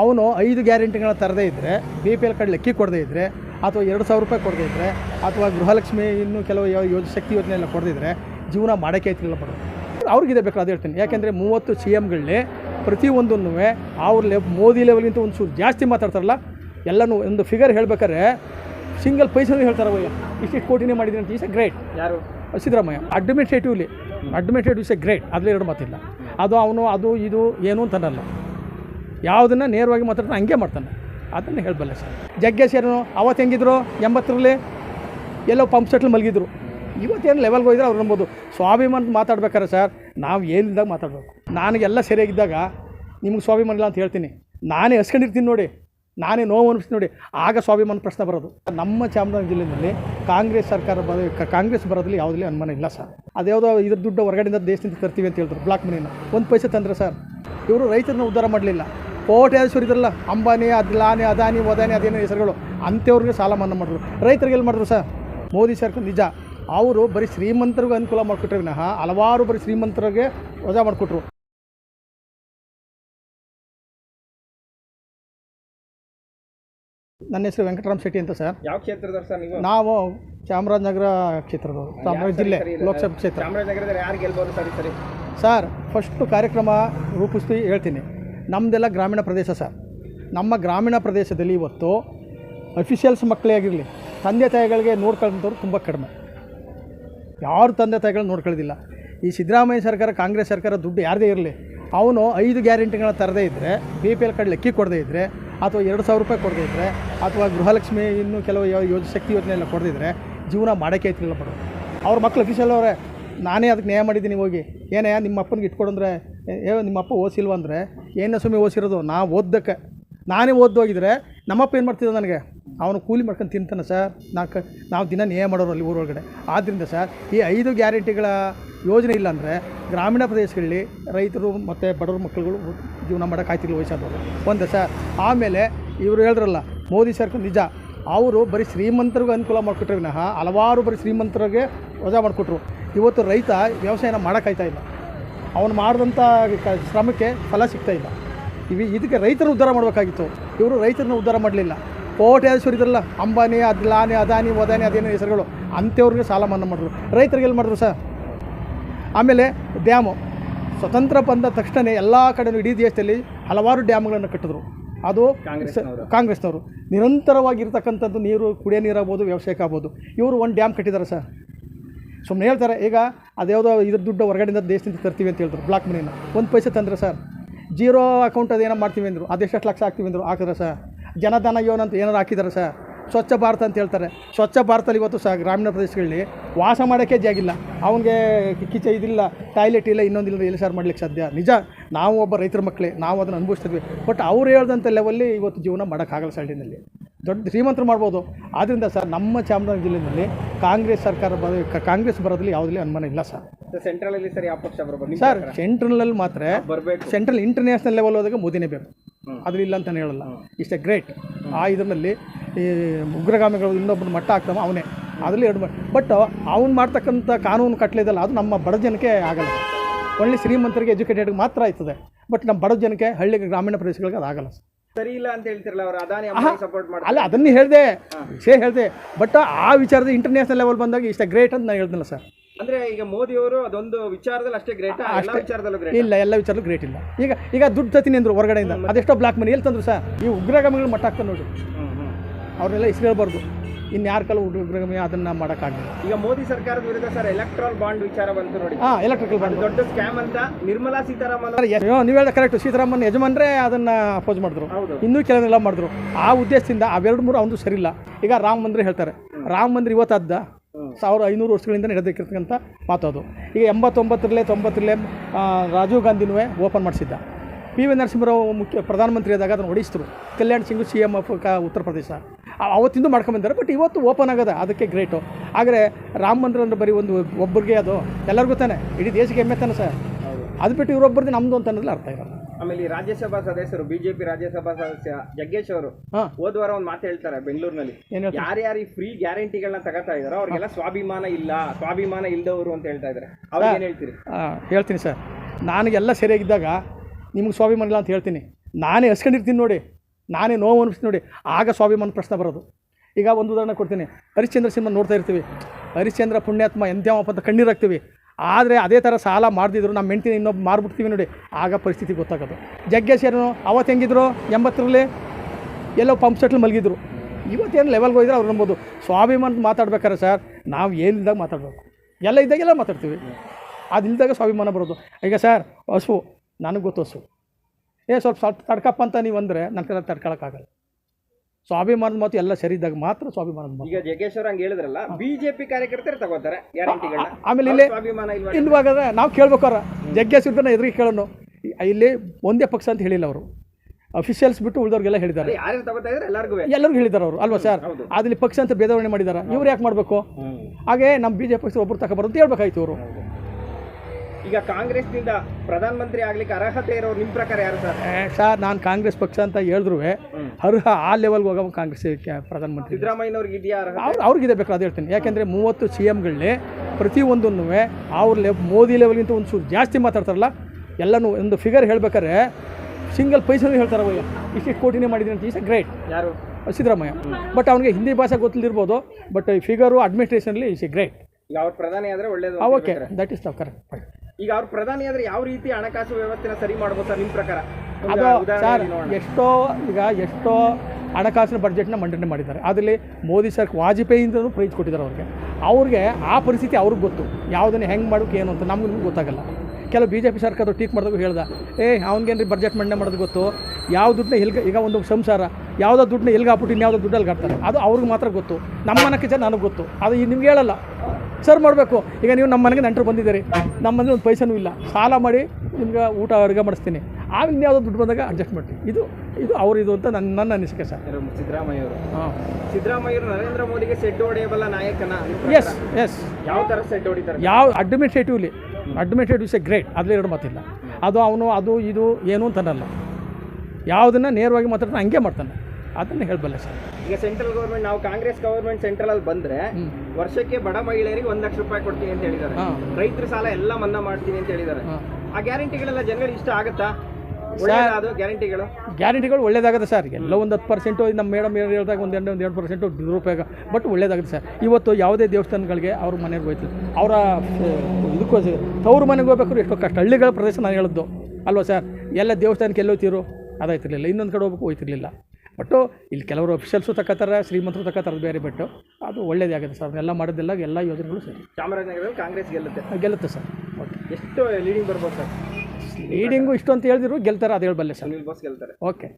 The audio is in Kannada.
ಅವನು ಐದು ಗ್ಯಾರಂಟಿಗಳನ್ನ ತರದೇ ಇದ್ದರೆ ಬಿ ಪಿ ಎಲ್ ಕಾರ್ಡ್ ಲೆಕ್ಕಿ ಕೊಡದೇ ಇದ್ದರೆ ಅಥವಾ ಎರಡು ಸಾವಿರ ರೂಪಾಯಿ ಕೊಡದೇ ಇದ್ದರೆ ಅಥವಾ ಗೃಹಲಕ್ಷ್ಮಿ ಇನ್ನೂ ಕೆಲವು ಯಾವ ಯೋಜನೆ ಶಕ್ತಿ ಯೋಜನೆ ಎಲ್ಲ ಕೊಡದಿದ್ರೆ ಜೀವನ ಮಾಡೋಕ್ಕೆ ಆಯ್ತಿಲ್ಲ ಬರೋದು ಅವ್ರಿಗಿದೆ ಬೇಕು ಅದು ಹೇಳ್ತೀನಿ. ಯಾಕೆಂದರೆ ಮೂವತ್ತು ಸಿ ಎಮ್ಗಳನ್ನೇ ಪ್ರತಿಯೊಂದನ್ನು ಅವ್ರ ಲೆ ಮೋದಿ ಲೆವೆಲ್ಗಿಂತ ಒಂದು ಚೂರು ಜಾಸ್ತಿ ಮಾತಾಡ್ತಾರಲ್ಲ ಎಲ್ಲನೂ ಒಂದು ಫಿಗರ್ ಹೇಳ್ಬೇಕಾದ್ರೆ ಸಿಂಗಲ್ ಪೈಸನೂ ಹೇಳ್ತಾರೆ ಅವಯ್ಯ ಇಷ್ಟಿಷ್ಟು ಕೋಟಿನೇ ಮಾಡಿದ್ದೀನಿ ಅಂತ ಈಸ್ ಎ ಗ್ರೇಟ್. ಯಾರು? Siddaramaiah. Administratively administrative is a great ಅದರಲ್ಲಿ ಎರಡು ಮಾತಿಲ್ಲ. ಅದು ಅವನು ಅದು ಇದು ಏನು ಅಂತನಲ್ಲ ಯಾವುದನ್ನು ನೇರವಾಗಿ ಮಾತಾಡ್ತಾನೆ, ಹಂಗೆ ಮಾಡ್ತಾನೆ. ಅದನ್ನು ಹೇಳಬಲ್ಲ ಸರ್. ಜಗ್ಗೇಶ್ವರನು ಅವತ್ತು ಹೆಂಗಿದ್ರು? ಎಂಬತ್ತರಲ್ಲಿ ಎಲ್ಲೋ ಪಂಪ್ ಸೆಟ್ಲು ಮಲಗಿದ್ರು. ಇವತ್ತೇನು ಲೆವೆಲ್ಗೆ ಹೋಗಿದ್ರೆ ಅವ್ರು ನಂಬೋದು. ಸ್ವಾಭಿಮಾನ ಮಾತಾಡ್ಬೇಕಾರೆ ಸರ್, ನಾವು ಏನಿದ್ದಾಗ ಮಾತಾಡಬೇಕು. ನನಗೆಲ್ಲ ಸರಿಯಾಗಿದ್ದಾಗ ನಿಮ್ಗೆ ಸ್ವಾಭಿಮಾನ ಇಲ್ಲ ಅಂತ ಹೇಳ್ತೀನಿ. ನಾನೇ ಹಸ್ಕೊಂಡಿರ್ತೀನಿ ನೋಡಿ. ನಾನೇ ನೋವು ಅನಿಸ್ತೀನಿ ನೋಡಿ. ಆಗ ಸ್ವಾಭಿಮಾನ ಪ್ರಶ್ನೆ ಬರೋದು. ನಮ್ಮ ಚಾಮರಾಜನಗರ ಜಿಲ್ಲೆಯಲ್ಲಿ ಕಾಂಗ್ರೆಸ್ ಸರ್ಕಾರ ಬರೋ ಕಾಂಗ್ರೆಸ್ ಬರೋದ್ರಲ್ಲಿ ಯಾವುದೇ ಅನುಮಾನ ಇಲ್ಲ ಸರ್. ಅದ್ಯಾವುದೋ ಇದ್ರ ದುಡ್ಡು ಹೊರಗಡೆಯಿಂದ ದೇಶದಿಂದ ತರ್ತೀವಿ ಅಂತ ಹೇಳಿದ್ರು ಬ್ಲಾಕ್ ಮನಿನ ಒಂದು ಪೈಸೆ ತಂದ್ರೆ ಸರ್ ಇವರು ರೈತರನ್ನ ಉದ್ಧಾರ ಮಾಡಲಿಲ್ಲ. ಕೋಟ್ಯಾಧೀಶರು ಇದ್ರಲ್ಲ ಅಂಬಾನಿ ಅದ್ಲಾನಿ ಅದಾನಿ ಒದಾನಿ ಅದೇನೋ ಹೆಸರುಗಳು. ಅಂಥವ್ರಿಗೆ ಸಾಲ ಮನ್ನಾ ಮಾಡಿದ್ರು ರೈತರಿಗೆ ಎಲ್ಲಿ ಮಾಡಿದ್ರು ಸರ್? ಮೋದಿ ಸರ್ಕಾರ ನಿಜ. ಅವರು ಬರೀ ಶ್ರೀಮಂತರಿಗೂ ಅನುಕೂಲ ಮಾಡಿಕೊಟ್ರೆ ವಿನಃ ಹಲವಾರು ಬರೀ ಶ್ರೀಮಂತರಿಗೆ ವಜಾ ಮಾಡಿಕೊಟ್ರು. ನನ್ನ ಹೆಸರು ವೆಂಕಟರಾಮ್ ಶೆಟ್ಟಿ ಅಂತ ಸರ್. ಯಾವ ಕ್ಷೇತ್ರದವ್ರು ಸರ್ ನೀವು? ನಾವು ಚಾಮರಾಜನಗರ ಕ್ಷೇತ್ರದವರು. ಚಾಮರಾಜ ಜಿಲ್ಲೆ ಲೋಕಸಭಾ ಕ್ಷೇತ್ರ. ಚಾಮರಾಜನಗರದಲ್ಲಿ ಯಾರು ಗೆಲ್ಬೋದು ಸರಿ ಸರಿ? ಸರ್, ಫಸ್ಟು ಕಾರ್ಯಕ್ರಮ ರೂಪಿಸ್ತೀವಿ ಹೇಳ್ತೀನಿ. ನಮ್ಮದೆಲ್ಲ ಗ್ರಾಮೀಣ ಪ್ರದೇಶ ಸರ್. ನಮ್ಮ ಗ್ರಾಮೀಣ ಪ್ರದೇಶದಲ್ಲಿ ಇವತ್ತು ಅಫಿಷಿಯಲ್ಸ್ ಮಕ್ಕಳೇ ಆಗಿರಲಿ, ತಂದೆ ತಾಯಿಗಳಿಗೆ ನೋಡ್ಕೊಳ್ಳೋಂಥವ್ರು ತುಂಬ ಕಡಿಮೆ. ಯಾರು ತಂದೆ ತಾಯಿಗಳು ನೋಡ್ಕೊಳ್ಳೋದಿಲ್ಲ ಈ ಸಿದ್ದರಾಮಯ್ಯ ಸರ್ಕಾರ, ಕಾಂಗ್ರೆಸ್ ಸರ್ಕಾರ ದುಡ್ಡು ಯಾರದೇ ಇರಲಿ, ಅವನು ಐದು ಗ್ಯಾರಂಟಿಗಳನ್ನ ತರದೇ ಇದ್ದರೆ ಬಿ ಪಿ ಎಲ್ ಕಾರ್ಡ್ ಲೆಕ್ಕಿ ಕೊಡದೇ ಇದ್ದರೆ ಅಥವಾ ಎರಡು ಸಾವಿರ ರೂಪಾಯಿ ಕೊಡದೇ ಇದ್ದರೆ ಅಥವಾ ಗೃಹಲಕ್ಷ್ಮಿ ಇನ್ನೂ ಕೆಲವು ಯೋಜ, ಶಕ್ತಿ ಯೋಜನೆ ಎಲ್ಲ ಕೊಡದಿದ್ದರೆ ಜೀವನ ಮಾಡೋಕ್ಕೆ ಐತಿಲ್ಲ ಬರೋದು ಅವ್ರ ಮಕ್ಕಳು ಅಫಿಷಿಯಲ್ ಅವರೇ. ನಾನೇ ಅದಕ್ಕೆ ನ್ಯಾಯ ಮಾಡಿದ್ದೀನಿ ಹೋಗಿ. ಏನೇ, ನಿಮ್ಮ ಅಪ್ಪನಿಗೆ ಇಟ್ಕೊಡಂದ್ರೆ ಏ ನಿಮ್ಮ ಅಪ್ಪ ಓದಿಸಿಲ್ವ ಅಂದರೆ, ಏನೇ ಸುಮ್ಮನೆ ಓದಿಸಿರೋದು ನಾ ಓದ್ದಕ್ಕೆ. ನಾನೇ ಓದ್ದೋಗಿದ್ರೆ ನಮ್ಮಪ್ಪ ಏನು ಮಾಡ್ತಿದ್ದ ನನಗೆ? ಅವನು ಕೂಲಿ ಮಾಡ್ಕೊಂಡು ತಿಂತಾನೆ ಸರ್. ನಾಲ್ಕು ನಾವು ದಿನ ನ್ಯಾಯ ಮಾಡೋರು ಅಲ್ಲಿ ಊರೊಳಗಡೆ. ಆದ್ದರಿಂದ ಸರ್, ಈ ಐದು ಗ್ಯಾರಂಟಿಗಳ ಯೋಜನೆ ಇಲ್ಲಾಂದರೆ ಗ್ರಾಮೀಣ ಪ್ರದೇಶಗಳಲ್ಲಿ ರೈತರು ಮತ್ತು ಬಡವ್ರ ಮಕ್ಕಳುಗಳು ಜೀವನ ಮಾಡೋಕೆ ಆಯ್ತಿಲ್ಲ ವಯಸ್ಸಾದವರು. ಒಂದು ಸರ್, ಆಮೇಲೆ ಇವರು ಹೇಳಿದ್ರಲ್ಲ, ಮೋದಿ ಸರ್ಕಾರ ನಿಜ. ಅವರು ಬರೀ ಶ್ರೀಮಂತರಿಗೂ ಅನುಕೂಲ ಮಾಡಿಕೊಟ್ರೆ ವಿನಃ ಹಲವಾರು ಬರೀ ಶ್ರೀಮಂತರಿಗೆ ವಜಾ ಮಾಡಿಕೊಟ್ರು. ಇವತ್ತು ರೈತ ವ್ಯವಸಾಯನ ಮಾಡೋಕ್ಕಾಯ್ತಾ ಇಲ್ಲ. ಅವನು ಮಾಡಿದಂಥ ಶ್ರಮಕ್ಕೆ ಫಲ ಸಿಗ್ತಾ ಇಲ್ಲ. ಇವಿ ಇದಕ್ಕೆ ರೈತರು ಉದ್ಧಾರ ಮಾಡಬೇಕಾಗಿತ್ತು. ಇವರು ರೈತರನ್ನ ಉದ್ಧಾರ ಮಾಡಲಿಲ್ಲ. ಕೋಟ್ಯಾಧೀಶರು ಇದ್ರಲ್ಲ ಅಂಬಾನಿ ಅದ್ಲಾನಿ ಅದಾನಿ ಒದಾನಿ ಅದೇನೋ ಹೆಸರುಗಳು ಅಂಥವ್ರಿಗೆ ಸಾಲ ಮನ್ನಾ ಮಾಡಿದ್ರು. ರೈತರಿಗೆ ಎಲ್ಲಿ ಮಾಡಿದ್ರು ಸರ್? ಆಮೇಲೆ ಡ್ಯಾಮು. ಸ್ವತಂತ್ರ ಬಂದ ತಕ್ಷಣ ಎಲ್ಲ ಕಡೆನೂ ಇಡೀ ದೇಶದಲ್ಲಿ ಹಲವಾರು ಡ್ಯಾಮ್ಗಳನ್ನು ಕಟ್ಟಿದ್ರು. ಅದು ಕಾಂಗ್ರೆಸ್ನವರು. ಕಾಂಗ್ರೆಸ್ನವರು. ನಿರಂತರವಾಗಿರ್ತಕ್ಕಂಥದ್ದು ನೀರು ಕುಡಿಯೋ ನೀರಾಗ್ಬೋದು ವ್ಯವಸಾಯಕ್ಕೆ ಆಗ್ಬೋದು. ಇವರು ಒಂದು ಡ್ಯಾಮ್ ಕಟ್ಟಿದ್ದಾರೆ ಸರ್. ಸುಮ್ಮನೆ ಹೇಳ್ತಾರೆ, ಈಗ ಅದ್ಯಾವುದೋ ಇದ್ರ ದುಡ್ಡು ಹೊರಗಡೆಯಿಂದ ದೇಶದಿಂದ ತರ್ತೀವಿ ಅಂತ ಹೇಳಿದ್ರು ಬ್ಲಾಕ್ ಮನಿನ. ಒಂದು ಪೈಸೆ ತಂದರೆ ಸರ್? ಜೀರೋ ಅಕೌಂಟ್ ಅದೇನೋ ಮಾಡ್ತೀವಿ ಅಂದರು ಅದೆಷ್ಟು ಲಕ್ಷ ಹಾಕ್ತೀವಿ ಅಂದರು, ಹಾಕಿದ್ರೆ ಸರ್? ಜನಧನ ಯೋನ್ ಅಂತ ಏನಾರು ಹಾಕಿದ್ದಾರೆ ಸರ್? ಸ್ವಚ್ಛ ಭಾರತ ಅಂತ ಹೇಳ್ತಾರೆ. ಸ್ವಚ್ಛ ಭಾರತದಲ್ಲಿ ಇವತ್ತು ಸಹ ಗ್ರಾಮೀಣ ಪ್ರದೇಶಗಳಲ್ಲಿ ವಾಸ ಮಾಡೋಕ್ಕೆ ಜಾಗಿಲ್ಲ ಅವನಿಗೆ ಕಿಚ ಇದಿಲ್ಲ, ಟಾಯ್ಲೆಟ್ ಇಲ್ಲ ಇನ್ನೊಂದಿಲ್ಲ ಎಲ್ಲಿ ಸರ್ ಮಾಡ್ಲಿಕ್ಕೆ ಸಾಧ್ಯ? ನಿಜ, ನಾವು ಒಬ್ಬ ರೈತರ ಮಕ್ಕಳೇ ನಾವು ಅದನ್ನು ಅನುಭವಿಸ್ತಿದ್ವಿ. ಬಟ್ ಅವ್ರು ಹೇಳ್ದಂಥ ಲೆವೆಲ್ಲಿ ಇವತ್ತು ಜೀವನ ಮಾಡೋಕ್ಕಾಗಲ್ಲ ಸೈಡಿನಲ್ಲಿ ದೊಡ್ಡ ಶ್ರೀಮಂತರು ಮಾಡ್ಬೋದು. ಆದ್ದರಿಂದ ಸರ್ ನಮ್ಮ ಚಾಮರಾಜ ಜಿಲ್ಲೆಯಲ್ಲಿ ಕಾಂಗ್ರೆಸ್ ಸರ್ಕಾರ ಬರೋ ಕಾಂಗ್ರೆಸ್ ಬರೋದ್ರಲ್ಲಿ ಯಾವುದೇ ಅನುಮಾನ ಇಲ್ಲ ಸರ್. ಸೆಂಟ್ರಲಲ್ಲಿ ಸರ್ ಯಾವ ಪಕ್ಷ ಬರ್ಬೋದು ನಿಮ್ಮ ಸರ್ ಸೆಂಟ್ರಲಲ್ಲಿ ಮಾತ್ರ ಬರಬೇಕು. ಸೆಂಟ್ರಲ್ ಇಂಟರ್ನ್ಯಾಷನಲ್ ಲೆವೆಲ್ ಹೋದಾಗ ಮೋದಿನೇ ಬೇಕು. ಅದಿಲ್ಲ ಅಂತಲೇ ಅಂತ ಹೇಳಲ್ಲ. ಇಷ್ಟೇ ಗ್ರೇಟ್ ಆ ಇದರಲ್ಲಿ ಈ ಉಗ್ರಗಾಮಿಗಳು ಇನ್ನೊಬ್ಬನ ಮಟ್ಟ ಹಾಕ್ತಾವ ಅವನೇ. ಅದರಲ್ಲಿ ಎರಡು ಬಟ್ ಅವ್ನು ಮಾಡ್ತಕ್ಕಂಥ ಕಾನೂನು ಕಟ್ಟಲಿದ್ದಲ್ಲ ಅದು ನಮ್ಮ ಬಡ ಜನಕ್ಕೆ ಆಗಲ್ಲ. ಒಳ್ಳೆ ಶ್ರೀಮಂತರಿಗೆ ಎಜುಕೇಟೆಡ್ಗೆ ಮಾತ್ರ ಆಯ್ತದೆ. ಬಟ್ ನಮ್ಮ ಬಡ ಜನಕ್ಕೆ ಹಳ್ಳಿ ಗ್ರಾಮೀಣ ಪ್ರದೇಶಗಳಿಗೆ ಅದು ಆಗಲ್ಲ ಸರಿ ಇಲ್ಲ ಅಂತ ಹೇಳ್ತಿರಲ್ಲ ಅವ್ರು ಅದಾನಿ ಸಪೋರ್ಟ್ ಮಾಡಿ ಅಲ್ಲ ಅದನ್ನ ಹೇಳಿದೆ. ವಿಷಯ ಹೇಳಿದೆ. ಬಟ್ ಆ ವಿಚಾರದ ಇಂಟರ್ನ್ಯಾಷನಲ್ ಲೆವೆಲ್ ಬಂದಾಗ ಇಷ್ಟ ಗ್ರೇಟ್ ಅಂತ ನಾನು ಹೇಳ್ದಲ್ಲ ಸರ್ ಅಂದ್ರೆ ಈಗ ಮೋದಿ ಅವರು ಅದೊಂದು ವಿಚಾರದಲ್ಲಿ ಅಷ್ಟೇ ಗ್ರೇಟ್ ಎಲ್ಲ ವಿಚಾರದಲ್ಲೂ ಗ್ರೇಟ್ ಇಲ್ಲ ಎಲ್ಲ ವಿಚಾರದಲ್ಲೂ ಗ್ರೇಟ್ ಇಲ್ಲ. ಈಗ ಈಗ ದುಡ್ಡು ತತ್ತೀನಿ ಅಂದ್ರು ಹೊರಗಡೆಯಿಂದ. ಅದೆಷ್ಟೋ ಬ್ಲಾಕ್ ಮನಿ ಎಲ್ಲಿ ತಂದ್ರು ಸರ್ ಈ ಉಗ್ರಗಾಮಿಗಳು ಮಟ್ಟ ಹಾಕ್ತಾರೆ ನೋಡಿ. ಅವರೆಲ್ಲ ಹೆಸರು ಹೇಳ್ಬಾರ್ದು ಇನ್ನು ಯಾರ ಕಾಲ ಅದನ್ನ ಅದನ್ನು ಮಾಡೋಕ್ಕಾಗಲ್ಲ ಈಗ ಮೋದಿ ಸರ್ಕಾರದ ವಿರುದ್ಧ ಸರ್ ಎಲೆಕ್ಟ್ರಾಲ್ ಬಾಂಡ್ ವಿಚಾರ ಬಂತು ನೋಡಿ. ಹಾಂ ಎಲೆಕ್ಟ್ರಿಕಲ್ ಬಾಂಡ್ ದೊಡ್ಡ ಸ್ಕ್ಯಾಮ್ ಅಂತ ನಿರ್ಮಲಾ ಸೀತಾರಾಮನ್ ನೀವು ಹೇಳಿದ ಕರೆಕ್ಟ್ ಸೀತಾರಾಮನ್ ಯಜಮಾನ್ರೆ ಅದನ್ನು ಅಪೋಸ್ ಮಾಡಿದ್ರು. ಇನ್ನೂ ಕೆಲವನ್ನೆಲ್ಲ ಮಾಡಿದ್ರು. ಆ ಉದ್ದೇಶದಿಂದ ಅವೆರಡು ಮೂರು ಅವನು ಸರಿಯಿಲ್ಲ. ಈಗ ರಾಮ ಮಂದಿರ ಹೇಳ್ತಾರೆ. ರಾಮ ಮಂದಿರ ಇವತ್ತದ್ದ. ಸಾವಿರ ಐನೂರು ವರ್ಷಗಳಿಂದ ನಡೆದಿರ್ತಕ್ಕಂಥ ಮಾತು ಅದು. ಈಗ ಎಂಬತ್ತೊಂಬತ್ತರಲ್ಲೇ ತೊಂಬತ್ತರಲ್ಲೇ ರಾಜೀವ್ ಗಾಂಧಿನೂ ಓಪನ್ ಮಾಡಿಸಿದ್ದ. ಪಿ ವಿ ನರಸಿಂಹರಾವ್ ಮುಖ್ಯ ಪ್ರಧಾನಮಂತ್ರಿ ಆದಾಗ ಅದನ್ನು ಹೊಡಿಸಿದ್ರು Kalyan Singh C M of ಕ ಉತ್ತರ ಪ್ರದೇಶ. ಅವತ್ತಿಂದ ಮಾಡ್ಕೊಂಬಂದಾರೆ ಬಟ್ ಇವತ್ತು ಓಪನ್ ಆಗದ ಅದಕ್ಕೆ ಗ್ರೇಟು ಆದರೆ ರಾಮ ಮಂದಿರ ಅಂದ್ರೆ ಬರೀ ಒಂದು ಒಬ್ಬರಿಗೆ ಅದು ಎಲ್ಲರಿಗೂ ತಾನೆ ಇಡೀ ದೇಶಕ್ಕೆ ಹೆಮ್ಮೆ ತಾನೆ ಸರ್. ಅದು ಬಿಟ್ಟು ಇವರೊಬ್ಬರದ್ದು ನಮ್ಮದು ಅಂತ ಅನ್ನೋದ್ರಲ್ಲಿ ಅರ್ಥ ಇರೋದು ಆಮೇಲೆ ಈ ರಾಜ್ಯಸಭಾ ಸದಸ್ಯರು ಬಿಜೆಪಿ ರಾಜ್ಯಸಭಾ ಸದಸ್ಯ ಜಗ್ಗೇಶ್ ಅವರು ಹಾಂ. ಹೋದ ವಾರ ಒಂದು ಮಾತು ಹೇಳ್ತಾರೆ ಬೆಂಗಳೂರಿನಲ್ಲಿ. ಯಾರ್ಯಾರು ಈ ಫ್ರೀ ಗ್ಯಾರಂಟಿಗಳನ್ನ ತಗೋತಾ ಇದಾರೋ ಅವ್ರಿಗೆಲ್ಲ ಸ್ವಾಭಿಮಾನ ಇಲ್ಲ ಸ್ವಾಭಿಮಾನ ಇಲ್ಲದವರು ಅಂತ ಹೇಳ್ತಾ ಇದ್ದಾರೆ ಅವ್ರು ಏನ್ ಹೇಳ್ತೀರಿ? ಹೇಳ್ತೀನಿ ಸರ್. ನನಗೆಲ್ಲ ಸರಿಯಾಗಿದ್ದಾಗ ನಿಮ್ಗೆ ಸ್ವಾಭಿಮಾನ ಇಲ್ಲ ಅಂತ ಹೇಳ್ತೀನಿ. ನಾನೇ ಹಸ್ಕೊಂಡಿರ್ತೀನಿ ನೋಡಿ. ನಾನೇ ನೋವು ಅನಿಸ್ತೀನಿ ನೋಡಿ. ಆಗ ಸ್ವಾಭಿಮಾನ ಪ್ರಶ್ನೆ ಬರೋದು. ಈಗ ಒಂದು ಉದಾಹರಣೆ ಕೊಡ್ತೀನಿ. ಹರಿಶ್ಚಂದ್ರ ಸಿನಿಮಾ ನೋಡ್ತಾ ಇರ್ತೀವಿ. ಹರಿಶ್ಚಂದ್ರ ಪುಣ್ಯಾತ್ಮ ಎಂತ್ಯಾವಪ್ಪ ಅಂತ ಕಣ್ಣೀರು ಹಾಕ್ತೀವಿ. ಆದರೆ ಅದೇ ಥರ ಸಾಲ ಮಾಡ್ದಿದ್ರು, ನಮ್ಮ ಹೆಂಡ್ತಿನ ಇನ್ನೊಬ್ಬ ಮಾರ್ಬಿಡ್ತೀವಿ ನೋಡಿ. ಆಗ ಪರಿಸ್ಥಿತಿ ಗೊತ್ತಾಗೋದು. ಜಗ್ಗೇಶ್ವರನು ಅವತ್ತು ಹೆಂಗಿದ್ರು? ಎಂಬತ್ತರಲ್ಲಿ ಎಲ್ಲೋ ಪಂಪ್ ಸೆಟ್ಲು ಮಲಗಿದ್ರು. ಇವತ್ತೇನು ಲೆವೆಲ್ಗೆ ಹೋಗಿದ್ರೆ ಅವ್ರು ನಂಬೋದು. ಸ್ವಾಭಿಮಾನ ಮಾತಾಡ್ಬೇಕಾರೆ ಸರ್, ನಾವು ಏನಿದ್ದಾಗ ಮಾತಾಡಬೇಕು. ಎಲ್ಲ ಇದ್ದಾಗೆಲ್ಲ ಮಾತಾಡ್ತೀವಿ. ಅದಿಲ್ದಾಗ ಸ್ವಾಭಿಮಾನ ಬರೋದು. ಈಗ ಸರ್, ಹಸು, ನನಗೆ ಗೊತ್ತು ಹಸು. ಏ ಸ್ವಲ್ಪ ಸ್ವಲ್ಪ ತಡ್ಕಪ್ಪ ಅಂತ ನೀವು ಅಂದರೆ ನನ್ನ ಕಡೆ ತಡ್ಕೊಳಕ್ಕಾಗಲ್ಲ. ಸ್ವಾಭಿಮಾನದ ಮಾತು ಎಲ್ಲ ಸರಿ ಇದ್ದಾಗ ಮಾತ್ರ ಸ್ವಾಭಿಮಾನದ ಮಾತು. ಈಗ ಜಗ್ಗೇಶ್ ಅವ್ರು ಹಂಗೆ ಹೇಳಿದ್ರಲ್ಲ ಬಿಜೆಪಿ ಕಾರ್ಯಕರ್ತರು ತಗೋತಾರೆ ಆಮೇಲೆ ಇಲ್ಲಿ ಇಲ್ವಾಗ ನಾವು ಕೇಳ್ಬೇಕಾರೆ ಜಗ್ಗೇಶ್ ಇರ್ತಾನೆ ಎದುರಿಗೆ ಕೇಳೋನು. ಇಲ್ಲಿ ಒಂದೇ ಪಕ್ಷ ಅಂತ ಹೇಳಿಲ್ಲ ಅವರು. ಅಫಿಷಿಯಲ್ಸ್ ಬಿಟ್ಟು ಉಳಿದವ್ರಿಗೆಲ್ಲ ಹೇಳಿದ್ದಾರೆ. ಎಲ್ಲರಿಗೂ ಎಲ್ಲರಿಗೂ ಹೇಳಿದ್ದಾರೆ ಅವರು. ಅಲ್ವಾ ಸರ್. ಅದಲ್ಲಿ ಪಕ್ಷ ಅಂತ ಭೇದಾವಣೆ ಮಾಡಿದ್ದಾರೆ ಇವ್ರು ಯಾಕೆ ಮಾಡಬೇಕು? ಹಾಗೆ ನಮ್ಮ ಬಿ ಜೆ ಪಕ್ಷ ಒಬ್ಬರು ತಗೊಬಾರ್ದು ಅಂತ ಹೇಳ್ಬೇಕಾಯ್ತು ಇವರು. ಈಗ ಕಾಂಗ್ರೆಸ್ನಿಂದ ಪ್ರಧಾನಮಂತ್ರಿ ಆಗ್ಲಿಕ್ಕೆ ಅರ್ಹತೆ ಇರೋರು ನಿಮ್ಮ ಪ್ರಕಾರ ಯಾರು ಸರ್? ಸರ್ ನಾನು ಕಾಂಗ್ರೆಸ್ ಪಕ್ಷ ಅಂತ ಹೇಳಿದ್ರು ಅರ್ಹ ಆ ಲೆವೆಲ್ಗೆ ಹೋಗೋ ಕಾಂಗ್ರೆಸ್ ಪ್ರಧಾನಮಂತ್ರಿ. ಸಿದ್ದರಾಮಯ್ಯನವ್ರಿಗೆ ಇದೆಯಾ ಅವ್ರು ಅವ್ರಿಗಿದೆ ಬೇಕಾದ್ರೆ ಅದು ಹೇಳ್ತೀನಿ. ಯಾಕೆಂದರೆ ಮೂವತ್ತು ಸಿ ಎಮ್ಗಳನ್ನೇ ಪ್ರತಿಯೊಂದನ್ನು ಅವ್ರ ಲೆ ಮೋದಿ ಲೆವೆಲ್ಗಿಂತ ಒಂದು ಚೂರು ಜಾಸ್ತಿ ಮಾತಾಡ್ತಾರಲ್ಲ ಎಲ್ಲನೂ ಒಂದು ಫಿಗರ್ ಹೇಳ್ಬೇಕಾದ್ರೆ ಸಿಂಗಲ್ ಪೈಸನೂ ಹೇಳ್ತಾರೆ ಅವಯ್ಯ ಇಷ್ಟು ಕೋಟಿನೇ ಮಾಡಿದ್ದೀನಿ ಅಂತ ಈಸ್ ಗ್ರೇಟ್. ಯಾರು? ಸಿದ್ದರಾಮಯ್ಯ. ಬಟ್ ಅವನಿಗೆ ಹಿಂದಿ ಭಾಷೆ ಗೊತ್ತಿಲ್ದಿರ್ಬೋದು ಬಟ್ ಈ ಫಿಗರು ಅಡ್ಮಿನಿಸ್ಟ್ರೇಷನಲ್ಲಿ ಈಸ್ ಎ ಗ್ರೇಟ್. ಈಗ ಅವ್ರು ಪ್ರಧಾನಿ ಆದರೆ ಒಳ್ಳೇದು okay that is the correct ಈಗ ಅವ್ರ ಪ್ರಧಾನಿ ಆದ್ರೆ ಯಾವ ರೀತಿ ಹಣಕಾಸು ವ್ಯವಸ್ಥೆನ ಸರಿ ಮಾಡ್ಬೋದು ಸರ್ ನಿಮ್ ಪ್ರಕಾರ? ಅದು ಸರ್ ಎಷ್ಟೋ ಈಗ ಎಷ್ಟೋ ಹಣಕಾಸಿನ ಬಜೆಟ್ನ ಮಂಡನೆ ಮಾಡಿದ್ದಾರೆ. ಅದರಲ್ಲಿ ಮೋದಿ ಸರ್ ವಾಜಪೇಯಿಂದನೂ ಪ್ರೈಜ್ ಕೊಟ್ಟಿದ್ದಾರೆ ಅವ್ರಿಗೆ. ಅವ್ರಿಗೆ ಆ ಪರಿಸ್ಥಿತಿ ಅವ್ರಿಗೆ ಗೊತ್ತು. ಯಾವುದನ್ನು ಹೆಂಗೆ ಮಾಡೋಕೆ ಏನು ಅಂತ ನಮಗೂ ಗೊತ್ತಾಗಲ್ಲ. ಕೆಲವು ಬಿ ಜೆ ಪಿ ಸರ್ಕಾರ ಟೀಕ್ ಮಾಡಿದಾಗ ಹೇಳ್ದ ಏ ಅವ್ನಿಗೇನು ಬಜೆಟ್ ಮಂಡನೆ ಮಾಡೋದು ಗೊತ್ತು? ಯಾವ ದುಡ್ಡನ್ನ ಹಿಲ್ಗ ಈಗ ಒಂದು ಸಂಸಾರ ಯಾವುದೋ ದುಡ್ಡನ್ನ ಎಲ್ಗಾಕ್ಬಿಟ್ಟು ಇನ್ಯಾವುದೋ ದುಡ್ಡಲ್ಲಿ ಕಟ್ತಾರೆ ಅದು ಅವ್ರಿಗೆ ಮಾತ್ರ ಗೊತ್ತು. ನಮ್ಮ ಮನಕ್ಕೆ ಜನ ನನಗೆ ಗೊತ್ತು. ಅದು ಈ ನಿಮ್ಗೆ ಹೇಳಲ್ಲ. ಸರ್ ಮಾಡಬೇಕು. ಈಗ ನೀವು ನಮ್ಮ ಮನೆಗೆ ನೆಂಟರು ಬಂದಿದ್ದೀರಿ. ನಮ್ಮ ಮನೇಲಿ ಒಂದು ಪೈಸೆನೂ ಇಲ್ಲ. ಸಾಲ ಮಾಡಿ ನಿಮ್ಗೆ ಊಟ ಅಡುಗೆ ಮಾಡಿಸ್ತೀನಿ. ಆಮೇಲೆ ಇನ್ಯಾವುದೋ ದುಡ್ಡು ಬಂದಾಗ ಅಡ್ಜಸ್ಟ್ ಮಾಡ್ತೀನಿ. ಇದು ಇದು ಅವ್ರು ಇದು ಅಂತ ನನ್ನ ನನ್ನ ಅನಿಸಿಕೆ ಸರ್. ಸಿದ್ದರಾಮಯ್ಯವರು? ಹಾಂ. ಸಿದ್ದರಾಮಯ್ಯರು ನರೇಂದ್ರ ಮೋದಿಗೆ ಸೆಟ್ ಹೊಡೆಯಬಲ್ಲ ನಾಯಕನ? ಎಸ್ ಎಸ್ ಯಾವ ಥರ ಸೆಟ್ ಹೊಡಿತಾರೆ ಯಾವ administratively administrative is a great ಅದರಲ್ಲಿ ಎರಡು ಮಾತಿಲ್ಲ. ಅದು ಅವನು ಅದು ಇದು ಏನು ಅಂತನಲ್ಲ ಯಾವುದನ್ನು ನೇರವಾಗಿ ಮಾತಾಡ್ತಾನೆ ಹಂಗೆ ಮಾಡ್ತಾನೆ. ಅದನ್ನು ಹೇಳಬಲ್ಲೆ ಸರ್. ಈಗ ಸೆಂಟ್ರಲ್ ಗೌರ್ಮೆಂಟ್ ನಾವು ಕಾಂಗ್ರೆಸ್ ಗೌರ್ಮೆಂಟ್ ಸೆಂಟ್ರಲ್ ಅಲ್ಲಿ ಬಂದ್ರೆ ವರ್ಷಕ್ಕೆ ಬಡ ಮಹಿಳೆಯರಿಗೆ ಒಂದ್ ಲಕ್ಷ ರೂಪಾಯಿ ಕೊಡ್ತೀನಿ ಅಂತ ಹೇಳಿದ್ದಾರೆ. ರೈತರ ಸಾಲ ಎಲ್ಲ ಮನ್ನಾ ಮಾಡ್ತೀನಿ ಅಂತ ಹೇಳಿದ್ದಾರೆ. ಆ ಗ್ಯಾರಂಟಿಗಳೆಲ್ಲ ಜನಗಳಿಗೆ ಇಷ್ಟ ಆಗುತ್ತಾ? ಗ್ಯಾರಂಟಿಗಳು? ಗ್ಯಾರಂಟಿಗಳು ಒಳ್ಳೇದಾಗುತ್ತೆ ಸರ್. ಎಲ್ಲ ಒಂದು ಹತ್ತು ಪರ್ಸೆಂಟು ನಮ್ಮ ಮೇಡಮ್ ಹೇಳಿದಾಗ ಒಂದು ಎರಡು ಒಂದು ಎರಡು ಪರ್ಸೆಂಟು ದುರುಪಯೋಗ ಬಟ್ ಒಳ್ಳೇದಾಗುತ್ತೆ ಸರ್. ಇವತ್ತು ಯಾವುದೇ ದೇವಸ್ಥಾನಗಳಿಗೆ ಅವ್ರ ಮನೆಗೆ ಹೋಯ್ತು ಅವರ ಇದಕ್ಕೋಸ್ಕರ ತವ್ರ ಮನೆಗೆ ಹೋಗ್ಬೇಕಾದ್ರೆ ಎಷ್ಟೋ ಕಷ್ಟ. ಹಳ್ಳಿಗಳ ಪ್ರದೇಶ ನಾನು ಹೇಳಿದ್ದು ಅಲ್ವಾ ಸರ್? ಎಲ್ಲ ದೇವಸ್ಥಾನಕ್ಕೆ ಎಲ್ಲೋಗ್ತಿರು ಅದಾಯ್ತಿರ್ಲಿಲ್ಲ. ಇನ್ನೊಂದು ಕಡೆ ಹೋಗ್ಬೇಕು ಹೋಯ್ತಿರ್ಲಿಲ್ಲ. ಬಟ್ಟು ಇಲ್ಲಿ ಕೆಲವರು ಅಫಿಷಿಯಲ್ಸು ತಗೋತಾರೆ ಶ್ರೀಮಂತರು ತಗೋತಾರೆ ಬೇರೆ ಬಿಟ್ಟು. ಅದು ಒಳ್ಳೇದೇ ಆಗುತ್ತೆ ಸರ್. ಎಲ್ಲ ಮಾಡೋದಿಲ್ಲ ಎಲ್ಲ ಯೋಜನೆಗಳು ಸರಿ. ಚಾಮರಾಜನಗರದಲ್ಲಿ ಕಾಂಗ್ರೆಸ್ ಗೆಲ್ಲುತ್ತೆ. ಗೆಲ್ಲುತ್ತೆ ಸರ್. ಓಕೆ ಎಷ್ಟು ಲೀಡಿಂಗ್ ಬರ್ಬೋದು ಸರ್? ಲೀಡಿಂಗು ಇಷ್ಟು ಅಂತ ಹೇಳಿದ್ರು ಗೆಲ್ತಾರೆ ಅದು ಹೇಳಬಲ್ಲೆ ಸರ್. ಬೋಸ್ ಗೆಲ್ತಾರೆ. ಓಕೆ